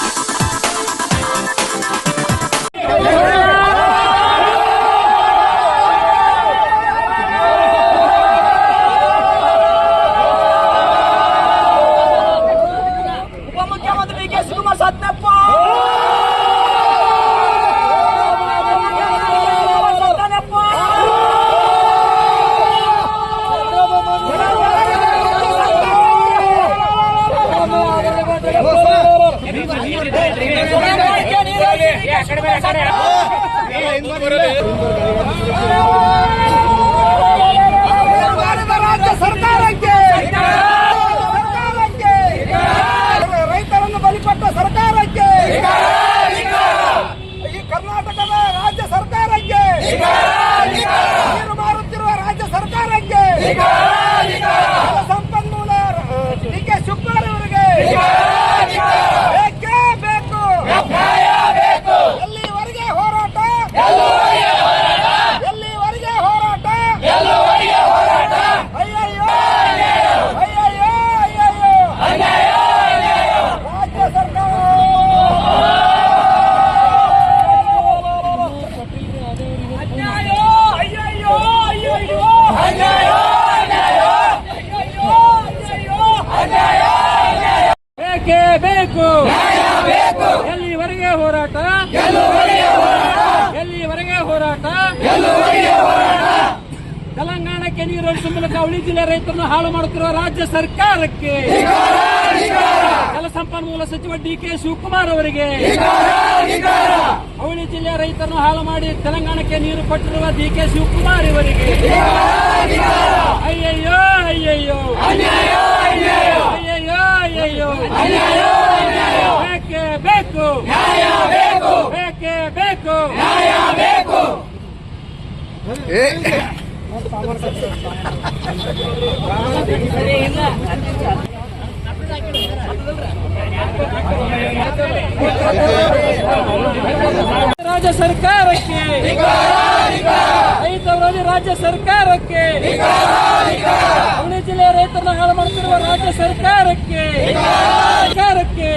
Yeah. ಅಯ್ಯಯ್ಯೋ ಬೇಕೇ. ಎಲ್ಲಿವರೆಗೆ ಹೋರಾಟ? ಎಲ್ಲಿವರೆಗೆ ಹೋರಾಟ? ತೆಲಂಗಾಣಕ್ಕೆ ನೀರು ಮೂಲಕ ಅವಳಿ ಜಿಲ್ಲೆ ರೈತರನ್ನು ಹಾಳು ಮಾಡುತ್ತಿರುವ ರಾಜ್ಯ ಸರ್ಕಾರಕ್ಕೆ ಜಲಸಂಪನ್ಮೂಲ ಸಚಿವ ಡಿ ಕೆ ಶಿವಕುಮಾರ್ ಅವರಿಗೆ ಅವಳಿ ಜಿಲ್ಲೆಯ ರೈತರನ್ನು ಹಾಳು ಮಾಡಿ ತೆಲಂಗಾಣಕ್ಕೆ ನೀರು ಕೊಟ್ಟಿರುವ ಡಿ ಕೆ ಶಿವಕುಮಾರ್ ಇವರಿಗೆ. ಅಯ್ಯಯ್ಯೋ ಅಯ್ಯಯ್ಯೋ. ಅಯ್ಯಯ್ಯೋ ಅಯ್ಯಯ್ಯೋ ಬೇಕೇ ಬೇಕು ಬೇಕೇ ಬೇಕು ರಾಜ್ಯ ಸರ್ಕಾರಕ್ಕೆ ರೈತ ವಿರೋಧಿ ರಾಜ್ಯ ಸರ್ಕಾರಕ್ಕೆ ಅವಳಿ ಜಿಲ್ಲೆಯ ರೈತರನ್ನು ಹಾಳು ಮಾಡುತ್ತಿರುವ ರಾಜ್ಯ ಸರ್ಕಾರಕ್ಕೆ ಸರ್ಕಾರಕ್ಕೆ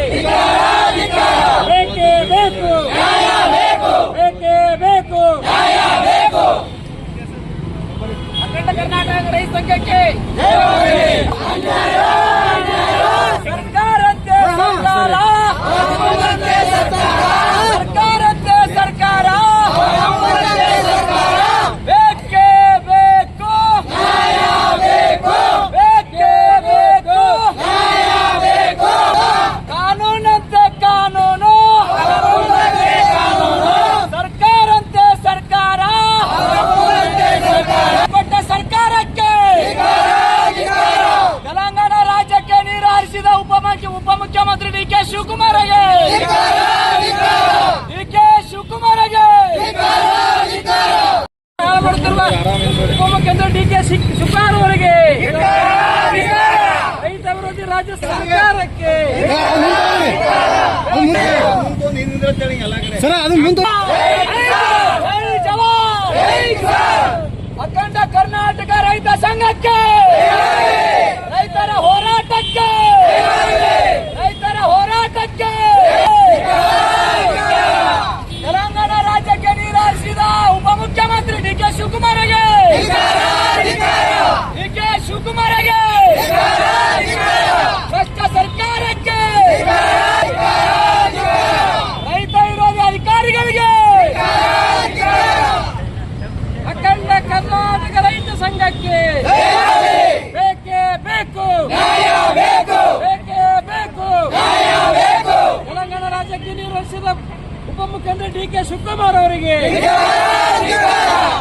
ಬೇಕೇ ಬೇಕು ಬೇಕೇ ಬೇಕು ಅಖಂಡ ಕರ್ನಾಟಕ ರೈತ ಸಂಘಕ್ಕೆ ಸರ್ಕಾರಕ್ಕೆ ಸರ್ಕಾರ ಸರ್ಕಾರಕ್ಕೆ ಸರ್ಕಾರ ಬೇಕೇ ಬೇಕು ಬೇಕೇ ಬೇಕು ಕಾನೂನಂತೆ ಕಾನೂನು ಸರ್ಕಾರಂತೆ ಸರ್ಕಾರ ಕೊಟ್ಟ ಸರ್ಕಾರಕ್ಕೆ ತೆಲಂಗಾಣ ರಾಜ್ಯಕ್ಕೆ ನೀರು ಹರಿಸಿದ ಉಪಮುಖ್ಯ ಉಪಮುಖ್ಯಮಂತ್ರಿ ಡಿ ಕೆ ಶಿವಕುಮಾರ್ಗೆ ಡಿ ಕೆ ಶಿವಕುಮಾರ್ಗೆ ಹಾಳು ಮಾಡುತ್ತಿರುವ ಉಪಮುಖ್ಯಮಂತ್ರಿ ಡಿ ಕೆ ಶಿವಕುಮಾರ್ ಅವರಿಗೆ ರೈತ ವಿರೋಧಿ ರಾಜ್ಯ ಸರ್ಕಾರಕ್ಕೆ! ಅಖಂಡ ಕರ್ನಾಟಕ ರೈತ ಸಂಘಕ್ಕೆ ರೈತರ ಹೋರಾಟಕ್ಕೆ ರೈತರ ಹೋರಾಟಕ್ಕೆ ತೆಲಂಗಾಣ ರಾಜ್ಯಕ್ಕೆ ನೀರು ಹರಿಸಿದ ಉಪಮುಖ್ಯಮಂತ್ರಿ ಡಿ ಕೆ ಶಿವಕುಮಾರ್ಗೆ ಡಿ ಕೆ ಶಿವಕುಮಾರ್ಗೆ ಭ್ರಷ್ಟ ಸರ್ಕಾರಕ್ಕೆ ರೈತ ವಿರೋಧಿ ಅಧಿಕಾರಿಗಳಿಗೆ ಅಖಂಡ ಕರ್ನಾಟಕ ರೈತ ಸಂಘಕ್ಕೆ ಬೇಕೇ ಬೇಕು ಬೇಕೇ ಬೇಕು ತೆಲಂಗಾಣ ರಾಜ್ಯಕ್ಕೆ ನೀರು ಹರಿಸಿದ ಉಪಮುಖ್ಯಮಂತ್ರಿ ಡಿ ಕೆ ಶಿವಕುಮಾರ್ ಅವರಿಗೆ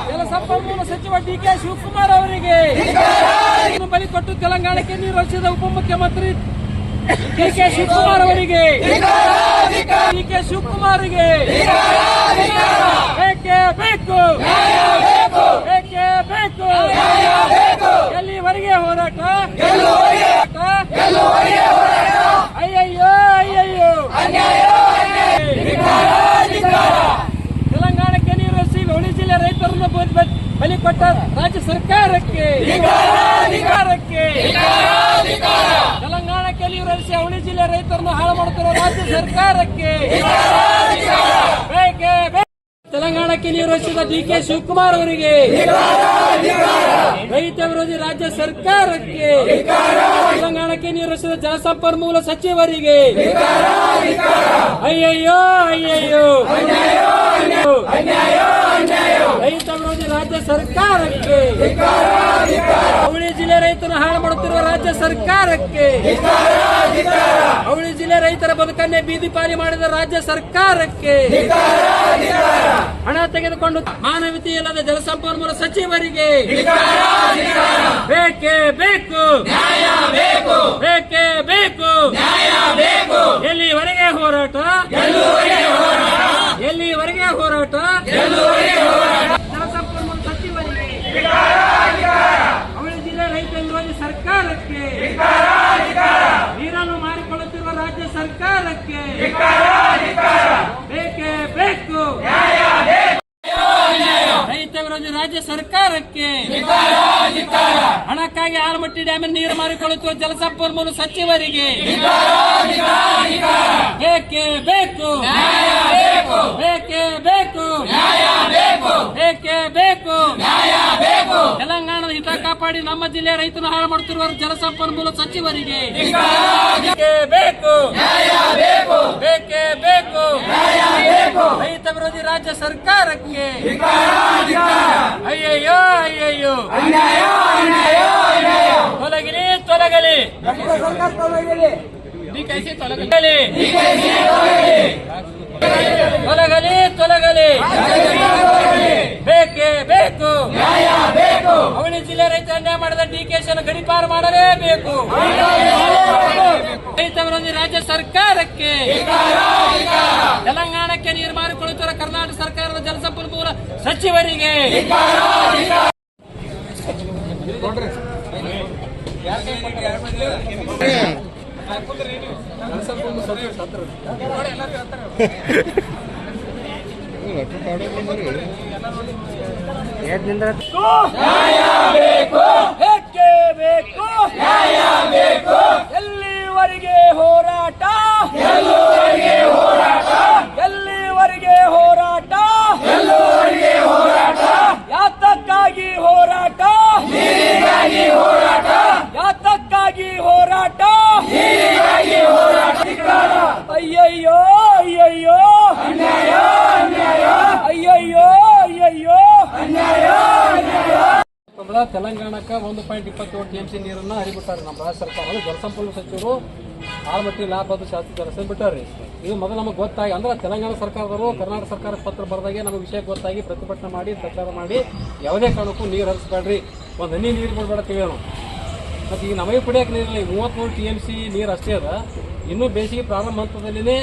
ಜಲಸಂಪನ್ಮೂಲ ಸಚಿವ ಡಿ ಕೆ ಶಿವಕುಮಾರ್ ಅವರಿಗೆ. ಬಲಿ ಕೊಟ್ಟು ತೆಲಂಗಾಣಕ್ಕೆ ನೀರು ಹಚ್ಚಿದ ಉಪಮುಖ್ಯಮಂತ್ರಿ ಡಿ ಕೆ ಶಿವಕುಮಾರ್ ಅವರಿಗೆ. ಡಿ ಕೆ ಶಿವಕುಮಾರ್ಗೆ. ಬೇಕೇ ಬೇಕು. ಬೇಕೇ ಬೇಕು. ಎಲ್ಲಿವರೆಗೆ ಹೋರಾಟ? ಅಯ್ಯಯ್ಯೋ ಅಯ್ಯಯ್ಯೋ ತೆಲಂಗಾಣಕ್ಕೆ ನೀರು ಹರಿಸಿ ಹೋಳಿ ಜಿಲ್ಲೆ ರೈತರನ್ನು ಬ- ಬ- ಬಲಿ ಕೊಟ್ಟ ರಾಜ್ಯ ಸರ್ಕಾರಕ್ಕೆ. ಅಧಿಕಾರಕ್ಕೆ ತೆಲಂಗಾಣಕ್ಕೆ ಹರಿಸಿ ಅವಳಿ ಜಿಲ್ಲೆ ರೈತರನ್ನು ಹಾಳು ಮಾಡುತ್ತಿರುವ ರಾಜ್ಯ ಸರ್ಕಾರಕ್ಕೆ. ತೆಲಂಗಾಣಕ್ಕೆ ನಿರ್ವಹಿಸಿದ ಡಿ ಕೆ ಶಿವಕುಮಾರ್ ಅವರಿಗೆ. ರೈತ ವಿರೋಧಿ ರಾಜ್ಯ ಸರ್ಕಾರಕ್ಕೆ. ತೆಲಂಗಾಣಕ್ಕೆ ನಿರ್ವಹಿಸಿದ ಹರಿಸಿದ ಜಲಸಂಪನ್ಮೂಲ ಸಚಿವರಿಗೆ. ಅಯ್ಯಯ್ಯೋ ಅಯ್ಯಯ್ಯೋ. ರಾಜ್ಯ ಸರ್ಕಾರಕ್ಕೆ. ಅವಳಿ ಜಿಲ್ಲೆ ರೈತರು ಹಾಳು ಮಾಡುತ್ತಿರುವ ರಾಜ್ಯ ಸರ್ಕಾರಕ್ಕೆ. ಅವಳಿ ಜಿಲ್ಲೆ ರೈತರ ಬದುಕನ್ನೇ ಬೀದಿ ಪಾಲಿ ಮಾಡಿದ ರಾಜ್ಯ ಸರ್ಕಾರಕ್ಕೆ. ಹಣ ತೆಗೆದುಕೊಂಡು ಮಾನವೀಯತೆ ಇಲ್ಲದ ಜಲಸಂಪನ್ಮೂಲ ಸಚಿವರಿಗೆ. ಬೇಕೇ ಬೇಕು. ಬೇಕೇ ಬೇಕು. ಎಲ್ಲಿವರೆಗೆ ಹೋರಾಟ? ಎಲ್ಲಿವರೆಗೆ ಹೋರಾಟ ಜಲಸಂಪನ್ಮೂಲ ಸಚಿವರಿಗೆ ಅವಳಿ ಜಿಲ್ಲೆ ರೈತ ವಿರೋಧಿ ಸರ್ಕಾರಕ್ಕೆ ನೀರನ್ನು ಮಾರಿಕೊಳ್ಳುತ್ತಿರುವ ರಾಜ್ಯ ಸರ್ಕಾರಕ್ಕೆ ಬೇಕೇ ಬೇಕು ರೈತ ವಿರೋಧಿ ರಾಜ್ಯ ಸರ್ಕಾರಕ್ಕೆ ಹಣಕ್ಕಾಗಿ ಆಲಮಟ್ಟಿ ಡ್ಯಾಮ್ ನೀರು ಮಾರಿಕೊಳ್ಳುತ್ತಿರುವ ಜಲಸಂಪನ್ಮೂಲ ಸಚಿವರಿಗೆ ಬೇಕೇ ಬೇಕು. ಬೇಕೇ ಬೇಕು. ಬೇಕೇ ಬೇಕು. ತೆಲಂಗಾಣದ ಹಿತ ಕಾಪಾಡಿ ನಮ್ಮ ಜಿಲ್ಲೆಯ ರೈತರು ಹಾಳು ಮಾಡುತ್ತಿರುವ ಜಲಸಂಪನ್ಮೂಲ ಸಚಿವರಿಗೆ ಬೇಕು. ಬೇಕೇ ಬೇಕು. ರೈತ ವಿರೋಧಿ ರಾಜ್ಯ ಸರ್ಕಾರಕ್ಕೆ ಅಯ್ಯಯ್ಯೋ ಅಯ್ಯಯ್ಯೋ. ತೊಲಗಲಿ. ತೊಲಗಲಿ. ಡಿಕೆಶಿ ತೊಲಗಲಿ. ತೊಲಗಲಿ ತೊಲಗಲಿ. ಬೇಕೇ ಬೇಕು. ಅವಳಿ ಜಿಲ್ಲೆ ರೈತ ಅನ್ಯಾಯ ಮಾಡಿದ ಡಿಕೆಶಿ ಅನ್ನು ಗಡಿಪಾರು ಮಾಡಲೇಬೇಕು. ರೈತ ವಿರೋಧಿ ರಾಜ್ಯ ಸರ್ಕಾರಕ್ಕೆ. ತೆಲಂಗಾಣಕ್ಕೆ ನೀರು ಮಾರಿಕೊಳ್ಳುತ್ತಿರುವ ಕರ್ನಾಟಕ ಸರ್ಕಾರದ ಜಲಸಂಪನ್ಮೂಲ ಸಚಿವರಿಗೆ. ಬೇಕೇ ಎಲ್ಲಿವರೆಗೆ ಹೋರಾಟ? ಎಲ್ಲಿವರೆಗೆ ಹೋರಾಟ? ಎಲ್ಲಿವರೆಗೆ ಹೋರಾಟ? ಎಲ್ಲಿವರೆಗೆ ಹೋರಾಟ. ಯಾತಕ್ಕಾಗಿ ಹೋರಾಟ? ನೀರಿಗಾಗಿ ಹೋರಾಟ. ಯಾತಕ್ಕಾಗಿ ಹೋರಾಟ? ನೀರಿಗಾಗಿ ಹೋರಾಟ. ಅಯ್ಯಯ್ಯೋ ಅಯ್ಯಯ್ಯೋ. ಅನ್ಯಾಯ ಅನ್ಯಾಯ. ಅಯ್ಯಯ್ಯೋ ಅಯ್ಯಯ್ಯೋ. ಅನ್ಯಾಯ ಅಂತಂದ್ರೆ ತೆಲಂಗಾಣಕ್ಕೆ ಒಂದು ಪಾಯಿಂಟ್ ಇಪ್ಪತ್ತೇಳು ಟಿ ಎಂ ಸಿ ನೀರನ್ನು ಹರಿಬಿಟ್ಟಾರೆ ನಮ್ಮ ರಾಜ್ಯ ಸರ್ಕಾರ ಅದು ಜಲಸಂಪನ್ಮೂಲ ಸಚಿವರು ಆಲಮಟ್ಟಿ ಲಾಭದ ಶಾಸ್ತ್ರ ಬಿಟ್ಟಾರೆ ಇದು ಮೊದಲು ನಮಗೆ ಗೊತ್ತಾಗಿ, ಅಂದ್ರೆ ತೆಲಂಗಾಣ ಸರ್ಕಾರದವರು, ಕರ್ನಾಟಕ ಸರ್ಕಾರ ಪತ್ರ ಬರೆದಾಗೆ ನಮಗೆ ವಿಷಯ ಗೊತ್ತಾಗಿ ಪ್ರತಿಭಟನೆ ಮಾಡಿ, ಪ್ರಚಾರ ಮಾಡಿ ಯಾವುದೇ ಕಾರಣಕ್ಕೂ ನೀರು ಹರಿಸ್ಬೇಡ್ರಿ. ಒಂದು ಹನಿ ನೀರು ಕೊಡ್ಬೇಡ ತಿಳಿಯೋಣ ಮತ್ತು ಈಗ ನಮಗೆ ಕುಡಿಯೋಕೆ ನೀರಿಲ್ಲ ಈಗ ಮೂವತ್ತ್ಮೂರು ಟಿ ಎಂ ಸಿ ನೀರು ಅಷ್ಟೇ ಅದ. ಇನ್ನೂ ಬೇಸಿಗೆ ಪ್ರಾರಂಭ ಹಂತದಲ್ಲಿನೇ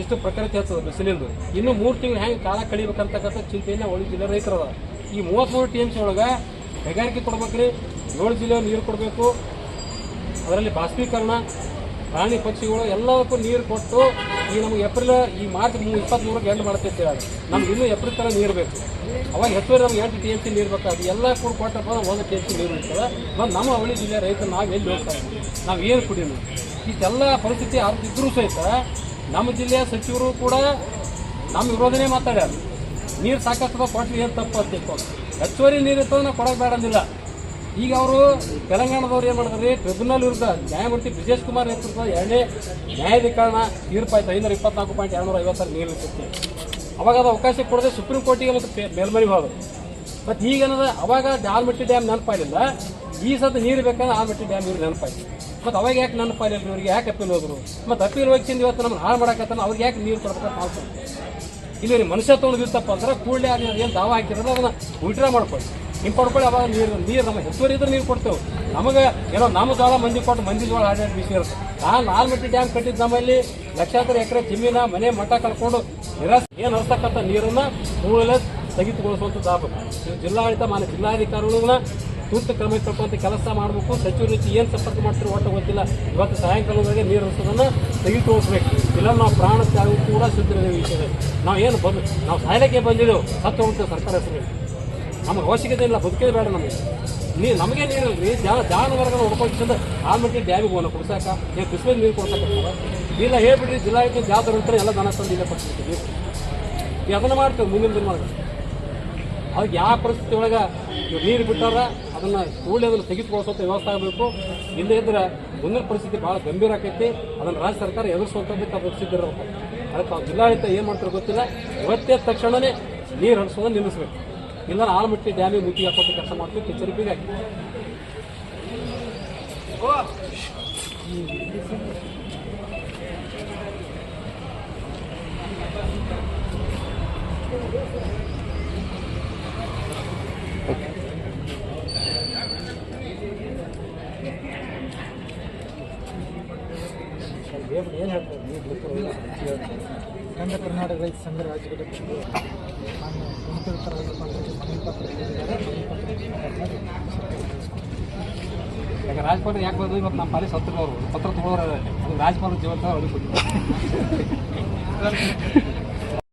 ಇಷ್ಟು ಪ್ರಕೃತಿ ಹಚ್ಚದ ಬಿಸಿಲಿಂದು. ಇನ್ನು ಮೂರು ತಿಂಗಳು ಹೆಂಗೆ ಕಾಲ ಕಳಿಬೇಕಂತಕ್ಕಂಥ ಚಿಂತೆಯನ್ನು ಒಳ್ಳೆ ಜಿಲ್ಲೆ ರೈತರದ ಈ ಮೂವತ್ತ್ಮೂರು ಟಿ ಎಂ ಸಿ ಒಳಗೆ ಕೈಗಾರಿಕೆ ಕೊಡ್ಬೇಕ್ರಿ, ಏಳು ಜಿಲ್ಲೆ ನೀರು ಕೊಡಬೇಕು. ಅದರಲ್ಲಿ ಬಾಷ್ಪೀಕರಣ ಪ್ರಾಣಿ ಪಕ್ಷಿಗಳು ಎಲ್ಲದಕ್ಕೂ ನೀರು ಕೊಟ್ಟು ಈ ನಮಗೆ ಏಪ್ರಿಲ್ ಈ ಮಾರ್ಚ್ ಇಪ್ಪತ್ತ್ಮೂರಕ್ಕೆ ಎಂಡ್ ಮಾಡ್ತಿರ್ತೀವಿ ಅದು ನಮ್ಗೆ ಇನ್ನೂ ಏಪ್ರಿಲ್ ತನಕ ನೀರು ಬೇಕು. ಅವಾಗ ಹೆಚ್ಚುವರಿ ನಮ್ಗೆ ಎಂಟು ಟಿ ಎಂ ಸಿ ನೀರು ಬೇಕು ಅದು ಎಲ್ಲ ಕೂಡ ಕೊಟ್ಟಪ್ಪ ಒಂದು ಟಿ ಎಂ ಸಿ ನೀರು ಇರ್ತದೆ. ಮತ್ತು ನಮ್ಮ ಅವಳಿ ಜಿಲ್ಲೆ ರೈತರು ನಾವು ಎಲ್ಲಿ ಹೋಗ್ತಾರೆ ನಾವು ಏನು ಕುಡಿಯೋದು? ಇಷ್ಟೆಲ್ಲ ಪರಿಸ್ಥಿತಿ ಇದ್ರೂ ಸಹಿತ ನಮ್ಮ ಜಿಲ್ಲೆಯ ಸಚಿವರು ಕೂಡ ನಮ್ಮ ವಿರೋಧನೆ ಮಾತಾಡ್ಯಾರ. ನೀರು ಸಾಕಷ್ಟು ಕೊಟ್ಟು ಏನು ತಪ್ಪು ಅಂತ ಹೆಚ್ಚುವರಿ ನೀರು ಇರ್ತದೆ, ನಾವು ಕೊಡೋಕೆ ಬೇಡ ಅಂದಿಲ್ಲ ಈಗ ಅವರು ತೆಲಂಗಾಣದವ್ರು ಏನು ಮಾಡಿದ್ರಿ ಟ್ರಿಬ್ಯುನಲ್ ವಿರುದ್ಧ ನ್ಯಾಯಮೂರ್ತಿ ಬ್ರಿಜೇಶ್ ಕುಮಾರ್ ನೇತೃತ್ವದ ಎರಡನೇ ನ್ಯಾಯಾಧಿಕರಣ ತೀರ್ಪಾಯ್ತು. ಐನೂರ ಇಪ್ಪತ್ನಾಲ್ಕು ಪಾಯಿಂಟ್ ಎರಡುನೂರ ಐವತ್ತಾರು ನೀರು ಇರ್ತೈತಿ. ಅವಾಗ ಅದು ಅವಕಾಶ ಕೊಡದೆ ಸುಪ್ರೀಂ ಕೋರ್ಟಿಗೆ ಮತ್ತು ಮೇಲ್ಮನೆಗೆ ಹೋದ್ರು ಮತ್ತು ಈಗೇನದ ಅವಾಗ ಆಲ್ಮಟ್ಟಿ ಡ್ಯಾಮ್ ನೆನಪಾಗಿಲ್ಲ ಈ ಸದ್ದು ನೀರು ಬೇಕಂದ್ರೆ ಆಲ್ಮಟ್ಟಿ ಡ್ಯಾಮ್ ನೀರು ನೆನಪಾಯ್ತು. ಮತ್ತು ಅವಾಗ ಯಾಕೆ ನೆನಪಾಗಿಲ್ಲ ಇವ್ರಿಗೆ ಯಾಕೆ ಅಪೀಲ್ ಹೋದ್ರು? ಮತ್ತು ಅಪೀಲ್ ಹೋಗ್ತಿಂದ ಇವತ್ತು ನಮ್ಮನ್ನು ಹಾಳು ಮಾಡಕತ್ತಾನ? ಅವ್ರಿಗೆ ಯಾಕೆ ನೀರು ಕೊಡ್ಬೇಕಂತ ನಾವು. ಇಲ್ಲಿ ರೀ ಮನುಷ್ಯ ತೊಗೊಂಡಿರ್ತಪ್ಪ ಅಂದ್ರೆ ಕೂಡಲೇ ಏನು ದಾವ ಹಾಕಿರೋದು ಅದನ್ನ ವಿಡ್ರಾ ಮಾಡ್ಕೊಳ್ಳಿ. ಹಿಂಪಡ್ಕೊಳ್ಳಿ ಅವಾಗ ನೀರು ನೀರು ನಮ್ಮ ಹೆಚ್ಚುವರಿ ಇದ್ರೆ ನೀರು ಕೊಡ್ತೇವೆ. ನಮಗೆ ಏನೋ ನಮ್ಮ ಜೋಳ ಮಂದಿ ಕೊಟ್ಟು ಮಂದಿ ಜೋಳ ಆಡಾಡಿ ಬಿಸಿ ಆ ನಾಲ್ಮಟ್ಟಿ ಡ್ಯಾಮ್ ಕಟ್ಟಿದ್ದು ನಮ್ಮಲ್ಲಿ ಲಕ್ಷಾಂತರ ಎಕರೆ ಜಮೀನ, ಮನೆ, ಮಠ ಕಳ್ಕೊಂಡು ನಿರಾಸ ಏನು ಹರಿಸ್ತಕ್ಕಂಥ ನೀರನ್ನು ಕೂಡಲೇ ಸ್ಥಗಿತಗೊಳಿಸುವಂಥದ್ದು ಆಗಬೇಕು. ಇದು ಜಿಲ್ಲಾಡಳಿತ, ಮಾನ್ಯ ಜಿಲ್ಲಾಧಿಕಾರಿಗಳನ್ನ ತುರ್ತು ಕ್ರಮ ತಕ್ಕಂಥ ಕೆಲಸ ಮಾಡಬೇಕು ಸಚಿವ ರೀತಿ ಏನು ಸಂಪರ್ಕ ಮಾಡ್ತಾರೆ ಒಟ್ಟು ಗೊತ್ತಿಲ್ಲ. ಇವತ್ತು ಸಾಯಂಕಾಲದವರೆಗೆ ನೀರು ಹರಿಸೋದನ್ನ ತೆಗೆದುಕೊಳಿಸ್ಬೇಕು ಇಲ್ಲ ನಾವು ಪ್ರಾಣ ತ್ಯಾಗ ಕೂಡ ಸಿದ್ಧರಿದ್ದೇವೆ ವಿಷಯದಲ್ಲಿ. ನಾವು ಏನು ಬಂದು, ನಾವು ಸಾಯಲಿಕ್ಕೆ ಬಂದಿದ್ದೆವು. ಸತ್ತು ಹೋಗ್ತೇವೆ ಸರ್ಕಾರ ಹೆಸರು. ನಮಗೆ ಅವಶ್ಯಕತೆ ಇಲ್ಲ, ಬದುಕೇ ಬೇಡ ನಮಗೆ. ನೀ, ನಮಗೆ ನೀರು ಜಾ, ಜಾನುವಾರುಗಳನ್ನ ಹೊಡ್ಕೊಂಡು ಮಟ್ಟಿ ಡ್ಯಾಮಿಗೆ ಹೋಗೋಣ, ಕೊಡ್ಸಾಕ. ಏನು ಕೃಷ್ಣ ನೀರು ಕೊಡ್ಸಕ್ಕೆ ಇಲ್ಲ ಹೇಳ್ಬಿಡ್ರಿ ಜಿಲ್ಲಾಯುಕ್ತ ಜಾತ್ರೆ ಅಂತ ಎಲ್ಲ ದನ ತಂದು ಇಲ್ಲೇ ಕೊಡ್ತಿರ್ತೀವಿ ಅದನ್ನು ಮಾಡ್ತೇವೆ ಮುಂದಿನ ದಿನ ಅದಕ್ಕೆ ಯಾವ ಪರಿಸ್ಥಿತಿ ಒಳಗೆ ನೀರು ಬಿಟ್ಟಾರ? ಅದನ್ನ ಕೂಡಲೇ ಅದನ್ನು ತೆಗೆದುಕೊಳಿಸೋಂಥ ವ್ಯವಸ್ಥೆ ಆಗಬೇಕು. ಇಲ್ಲದೇ ಇದ್ರೆ ಮುಂದಿನ ಪರಿಸ್ಥಿತಿ ಭಾಳ ಗಂಭೀರ ಆಕೈತಿ. ಅದನ್ನು ರಾಜ್ಯ ಸರ್ಕಾರ ಎದುರಿಸುವಂಥದ್ದು ತಾವು ಸಿದ್ಧಿರಬೇಕು ಅದಕ್ಕೆ ತಾವು ಜಿಲ್ಲಾಡಳಿತ ಏನು ಮಾಡ್ತಾರೆ ಗೊತ್ತಿಲ್ಲ. ಇವತ್ತೇ ತಕ್ಷಣವೇ ನೀರು ಹರಿಸೋದನ್ನು ನಿಲ್ಲಿಸಬೇಕು. ಇಲ್ಲ ಆಲಮಟ್ಟಿ ಡ್ಯಾಮಿ ಮುತ್ತಿಗೆ ಹಾಕೋದು ಕೆಲಸ ಮಾಡ್ತೀವಿ ಕಿಚ್ಚರಿಪಿಗಾಗಿ ಬೀಗ ಕನ್ನಡ ಕರ್ನಾಟಕ ರೈತ ಸಂಘ ಮನವಿ ಪತ್ರ ಯಾಕೆ ರಾಜ್ಪಾಲ್ ಯಾಕೆ ಬಂದು ಇವತ್ತು ನಮ್ಮ ಪಾಲಿಸ್ ಸತ್ರ ಅವರು. ಪತ್ರ ತಗೊಳ್ಳೋರು ಅದು ರಾಜ್ಪಾಲ್ ಜೀವಂತ ಕೊಟ್ಟಿದ್ದಾರೆ.